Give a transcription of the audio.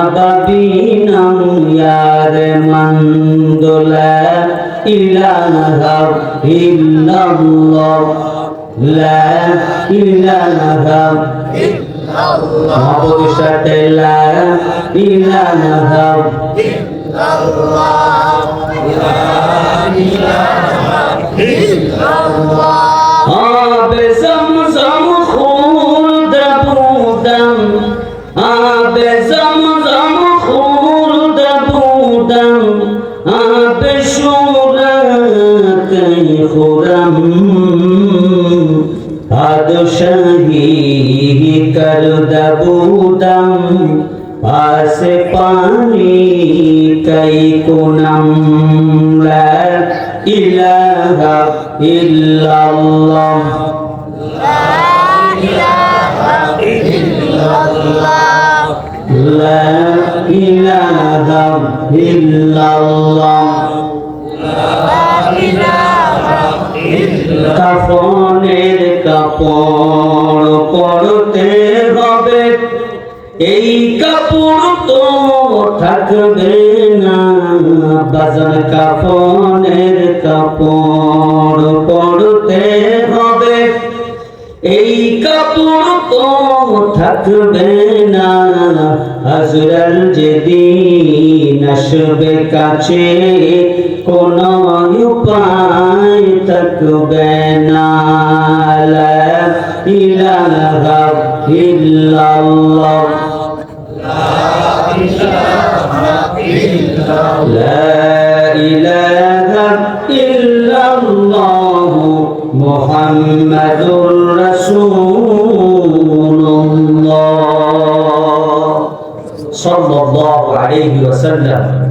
তারাবিনম ইয়ার মন্দুলা ইলাহা ইল্লাল্লাহ লা ইলাহা মহাপুরুষ সাথে লা ইলাহা ইল্লাল্লাহ ইলাহা ইল্লাল্লাহ হবে সমসম খুল দপুদম আবে জমজম খুলদ বুদম আবে শুরত খুরম। আদশাহী কর দবুদম, পাশে পানি কই কুনম। লা ইল্লাল্লাহ। ইল্লাল্লাহ কাফনের কাপড় পরতে হবে এই কাপড় তো থাকবে না বাজার কাফনের কাপড় পরতে হবে এই কাপড় তো থাকবে না। হাজরাল যেদিন আসবে কাছে কোন উপায় থাকবে না লা ইলাহা ইল্লাল্লাহ لا إله إلا الله محمد صلى الله عليه وسلم.